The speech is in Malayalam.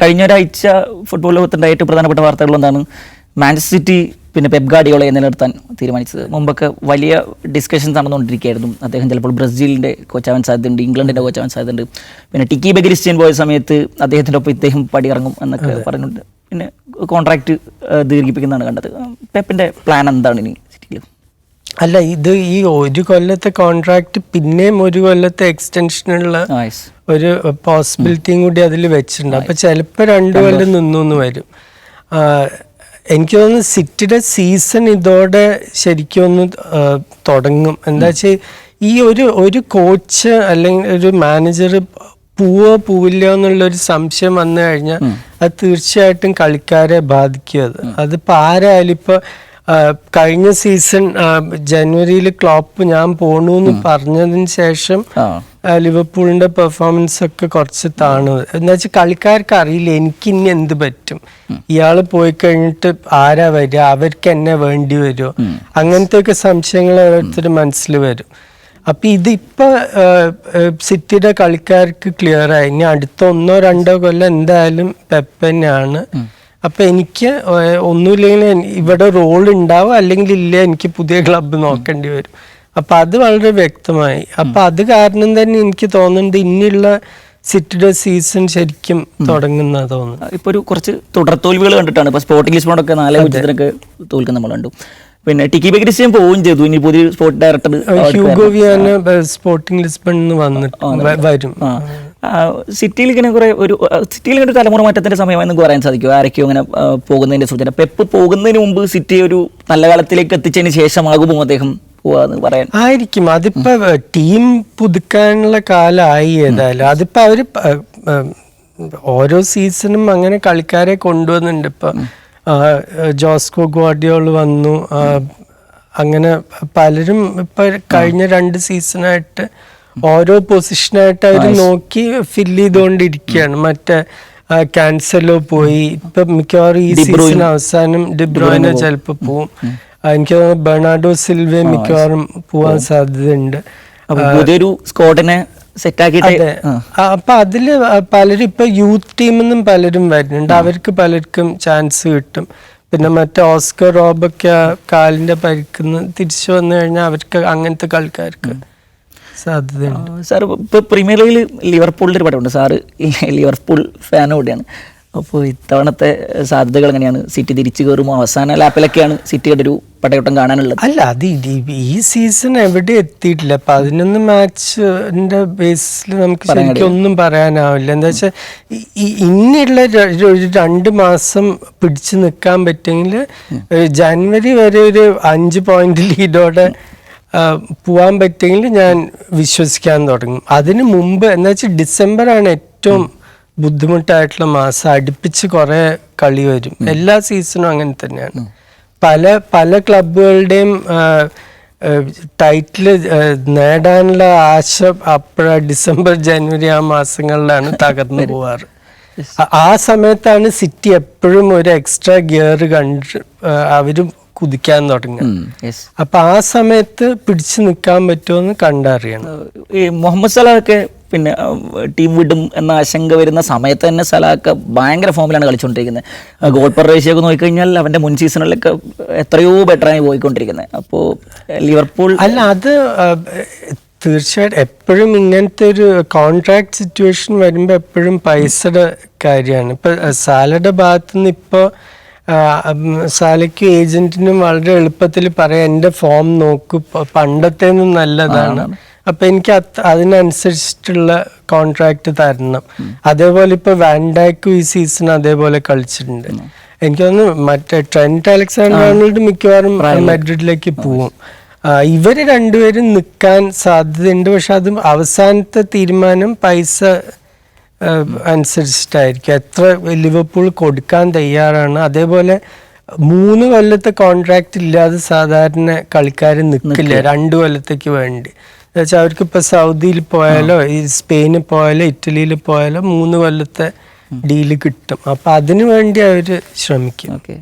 കഴിഞ്ഞ ഒരാഴ്ച ഫുട്ബോൾ ലോകത്തുണ്ടായ ഏറ്റവും പ്രധാനപ്പെട്ട വാർത്തകൾ എന്താണ്? മാഞ്ചസ്റ്റർ സിറ്റി പിന്നെ പെപ് ഗാർഡിയോളയെ നിലനിർത്താൻ തീരുമാനിച്ചത്. മുമ്പൊക്കെ വലിയ ഡിസ്കഷൻസ് നടന്നുകൊണ്ടിരിക്കുകയായിരുന്നു. അദ്ദേഹം ചിലപ്പോൾ ബ്രസീലിന്റെ കോച്ചാവാൻ സാധ്യതയുണ്ട് ഇംഗ്ലണ്ടിന്റെ കോച്ചാവാൻ സാധ്യതയുണ്ട്. പിന്നെ ടിക്കി ബെഗരിസ്റ്റ്യൻ പോയ സമയത്ത് അദ്ദേഹത്തിന്റെ ഒപ്പം ഇദ്ദേഹം പടി ഇറങ്ങും എന്നൊക്കെ പറഞ്ഞിട്ടുണ്ട് പിന്നെ കോൺട്രാക്റ്റ് ദീർഘിപ്പിക്കുന്നതാണ് കണ്ടത്. പെപ്പിന്റെ പ്ലാൻ എന്താണ് ഇനി? അല്ല ഇത് ഈ ഒരു കൊല്ലത്തെ കോൺട്രാക്ട് പിന്നെയും ഒരു കൊല്ലത്തെ എക്സ്റ്റൻഷനുള്ള ഉള്ള ഒരു പോസിബിലിറ്റിയും കൂടി അതിൽ വെച്ചിട്ടുണ്ട്. അപ്പൊ ചിലപ്പോൾ രണ്ടു കൊല്ലം നിന്നു വരും. എനിക്ക് തോന്നുന്നു സിറ്റിയുടെ സീസൺ ഇതോടെ ശരിക്കും ഒന്ന് തുടങ്ങും. എന്താ വെച്ചാൽ ഈ ഒരു ഒരു കോച്ച് അല്ലെങ്കിൽ ഒരു മാനേജർ പൂവോ പൂവില്ല എന്നുള്ള ഒരു സംശയം വന്നു കഴിഞ്ഞാൽ അത് തീർച്ചയായിട്ടും കളിക്കാരെ ബാധിക്കും അത്. അതിപ്പോ ആരായാലും ഇപ്പൊ ആ, കഴിഞ്ഞ സീസൺ ജനുവരിയിൽ ക്ലോപ്പ് ഞാൻ പോണു എന്ന് പറഞ്ഞതിന് ശേഷം ലിവർപൂളിന്റെ പെർഫോമൻസ് ഒക്കെ കുറച്ച് താണു. എന്താ വെച്ചാൽ കളിക്കാർക്ക് അറിയില്ല എനിക്ക് ഇനി എന്ത് പറ്റും. ഇയാൾ പോയി കഴിഞ്ഞിട്ട് ആരാ വരിക അവർക്ക് എന്നെ വേണ്ടി വരുമോ അങ്ങനത്തെ ഒക്കെ സംശയങ്ങൾ ഓരോരുത്തർ മനസ്സിൽ വരും. അപ്പൊ ഇതിപ്പോ സിറ്റിയുടെ കളിക്കാർക്ക് ക്ലിയർ ആയി ഇനി അടുത്ത ഒന്നോ രണ്ടോ കൊല്ലം എന്തായാലും പെപ്പ് തന്നെയാണ്. അപ്പൊ എനിക്ക് ഒന്നുമില്ലെങ്കിൽ ഇവിടെ റോൾ ഉണ്ടാവും അല്ലെങ്കിൽ ഇല്ല എനിക്ക് പുതിയ ക്ലബ്ബ് നോക്കേണ്ടി വരും. അപ്പൊ അത് വളരെ വ്യക്തമായി. അപ്പൊ അത് കാരണം തന്നെ എനിക്ക് തോന്നുന്നുണ്ട് ഇന്നുള്ള സിറ്റിയുടെ സീസൺ ശരിക്കും തുടങ്ങുന്ന തോന്നുന്നു ഇപ്പോൾ ഒരു കുറച്ച് തുടർ തോൽവികൾ കണ്ടിട്ടാണ് ഇപ്പോൾ സ്പോർട്ടിംഗ് ലിസ്ബോണൊക്കെ നാല് പൂജ്യത്തിനൊക്കെ തോൽക്കുന്ന നമ്മൾ കണ്ടു. പിന്നെ ടിക്കി ബെഗ്രിസ്റ്റിയൻ പോവുകയും ചെയ്തു. ഇനി പുതിയ sport director Hugo Viana Sporting ലിസ്ബണിൽ വന്നിട്ട് വരും. സിറ്റിയിൽ ഇങ്ങനെ കുറെ ഒരു സിറ്റിയിൽ ഇങ്ങനെ ഒരു തലമുറ മാറ്റത്തിന്റെ സമയമായി നമുക്ക് പറയാൻ സാധിക്കും. ആരൊക്കെയോ അങ്ങനെ പോകുന്നതിന്റെ പോകുന്നതിന്റെ സൂചന. പെപ്പ് പോകുന്നതിന് മുമ്പ് സിറ്റി ഒരു നല്ല കാലത്തിലേക്ക് എത്തിച്ചതിന് ശേഷമാകുമോ അദ്ദേഹം പോവാന്ന് പറയാൻ? ആയിരിക്കും. അതിപ്പോ ടീം പുതുക്കാനുള്ള കാലമായി ഏതായാലും. അതിപ്പോ അവർ ഓരോ സീസണും അങ്ങനെ കളിക്കാരെ കൊണ്ടുവന്നുണ്ട് ഇപ്പൊ ജോസ്കോ ഗോഡിയോൾ വന്നു. അങ്ങനെ പലരും ഇപ്പൊ കഴിഞ്ഞ രണ്ട് സീസണായിട്ട് ഓരോ പൊസിഷനായിട്ട് അവർ നോക്കി ഫില്ല് ചെയ്തുകൊണ്ടിരിക്കുകയാണ് മറ്റേ ക്യാൻസലോ പോയി. ഇപ്പൊ മിക്കവാറും ഈ സീസൺ അവസാനം ഡിബ്രോയിനെ ചിലപ്പോ പോവും. എനിക്ക് തോന്നുന്നു ബെർണാഡോ സിൽവ മിക്കവാറും പോവാൻ സാധ്യതയുണ്ട്. പുതിയൊരു സ്കോഡിനെ സെറ്റാക്കിയിട്ട് അപ്പൊ അതിൽ പലരും ഇപ്പൊ യൂത്ത് ടീമിൽ നിന്നും പലരും വരുന്നുണ്ട്. അവർക്ക് പലർക്കും ചാൻസ് കിട്ടും. പിന്നെ മറ്റേ ഓസ്കർ റോബൊക്കെ കാലിന്റെ പരിക്കുന്ന തിരിച്ചു വന്നു കഴിഞ്ഞാൽ അവർക്ക് അങ്ങനത്തെ കളിക്കാർക്ക് സാധ്യതയുണ്ട്. സാർ ഇപ്പോൾ പ്രീമിയർ ലീഗിൽ ലിവർപൂളിന്റെ ഒരു പടമുണ്ട് സാറ് ലിവർപൂൾ ഫാൻ കൂടിയാണ് അപ്പോൾ ഇത്തവണത്തെ സാധ്യതകൾ എങ്ങനെയാണ്? സിറ്റി തിരിച്ചു കയറുമോ അവസാന ലാപ്പിലൊക്കെയാണ് സിറ്റിയുടെ ഒരു പടയോട്ടം കാണാനുള്ളത്. അല്ല അത് ഈ- സീസൺ എവിടെ എത്തിയിട്ടില്ല. പതിനൊന്ന് മാച്ചിന്റെ ബേസിൽ നമുക്ക് ശരിക്കും ഒന്നും പറയാനാവില്ല. എന്താ വെച്ചാൽ ഇനിയുള്ള രണ്ട് മാസം പിടിച്ചു നിൽക്കാൻ പറ്റുമെങ്കിൽ ജനുവരി വരെ ഒരു അഞ്ച് പോയിന്റ് ലീഡോടെ പോവാൻ പറ്റുമെങ്കിൽ ഞാൻ വിശ്വസിക്കാൻ തുടങ്ങും. അതിന് മുമ്പ് എന്താ വെച്ചാൽ ഡിസംബറാണ് ഏറ്റവും ബുദ്ധിമുട്ടായിട്ടുള്ള മാസം. അടുപ്പിച്ച് കുറേ കളി വരും. എല്ലാ സീസണും അങ്ങനെ തന്നെയാണ്. പല പല ക്ലബുകളുടെയും ടൈറ്റിൽ നേടാനുള്ള ആശ അപ്പോഴ ഡിസംബർ ജനുവരി ആ മാസങ്ങളിലാണ് തകർന്നു പോവാറ്. ആ- സമയത്താണ് സിറ്റി എപ്പോഴും ഒരു എക്സ്ട്രാ ഗിയർ കണ്ട് അവർ കുതിക്കാൻ തുടങ്ങുക. യെസ് അപ്പൊ ആ സമയത്ത് പിടിച്ചു നിൽക്കാൻ പറ്റുമെന്ന് കണ്ടറിയണം. ഈ മുഹമ്മദ് സലാഹൊക്കെ പിന്നെ ടീം വിടും എന്ന ആശങ്ക വരുന്ന സമയത്ത് തന്നെ സലാഹൊക്കെ ഭയങ്കര ഫോമിലാണ് കളിച്ചുകൊണ്ടിരിക്കുന്നത് ഗോൾ പെർ റേഷ്യോ ഒക്കെ നോക്കിക്കഴിഞ്ഞാൽ അവന്റെ മുൻ സീസണിലൊക്കെ എത്രയോ ബെറ്ററായി പോയിക്കൊണ്ടിരിക്കുന്നത് അപ്പോൾ ലിവർപൂൾ അല്ല അത് തീർച്ചയായിട്ടും എപ്പോഴും ഇങ്ങനത്തെ ഒരു കോൺട്രാക്ട് സിറ്റുവേഷൻ വരുമ്പോൾ എപ്പോഴും പൈസയുടെ കാര്യമാണ്. ഇപ്പൊ സാലയുടെ ഭാഗത്തുനിന്ന് ഇപ്പോൾ സാലയ്ക്കും ഏജന്റിനും വളരെ എളുപ്പത്തിൽ പറയാം എന്റെ ഫോം നോക്കൂ പണ്ടത്തേന്നും നല്ലതാണ്. അപ്പൊ എനിക്ക് അത് അതിനനുസരിച്ചിട്ടുള്ള കോൺട്രാക്ട് തരണം. അതേപോലെ ഇപ്പൊ വാൻഡാക്കും ഈ സീസൺ അതേപോലെ കളിച്ചിട്ടുണ്ട്. എനിക്ക് തോന്നുന്നു മറ്റേ ട്രെന്റ് അലക്സാണ്ടർ ആർണോൾഡ് മിക്കവാറും മെഡ്രിഡിലേക്ക് പോവും. ഇവർ ഇവർ രണ്ടുപേരും നിൽക്കാൻ സാധ്യതയുണ്ട്. പക്ഷെ അതും അവസാനത്തെ തീരുമാനം പൈസ അനുസരിച്ചിട്ടായിരിക്കും. എത്ര ലിവർപൂൾ കൊടുക്കാൻ തയ്യാറാണ്. അതേപോലെ മൂന്ന് കൊല്ലത്തെ കോൺട്രാക്റ്റ് ഇല്ലാതെ സാധാരണ കളിക്കാർ നിൽക്കില്ല രണ്ട് കൊല്ലത്തേക്ക് വേണ്ടി. എന്നുവെച്ചാൽ അവർക്ക് ഇപ്പോൾ സൗദിയിൽ പോയാലോ ഈ സ്പെയിനിൽ പോയാലോ ഇറ്റലിയിൽ പോയാലോ മൂന്ന് കൊല്ലത്തെ ഡീൽ കിട്ടും. അപ്പം അതിനു വേണ്ടി അവർ ശ്രമിക്കും. ഓക്കെ.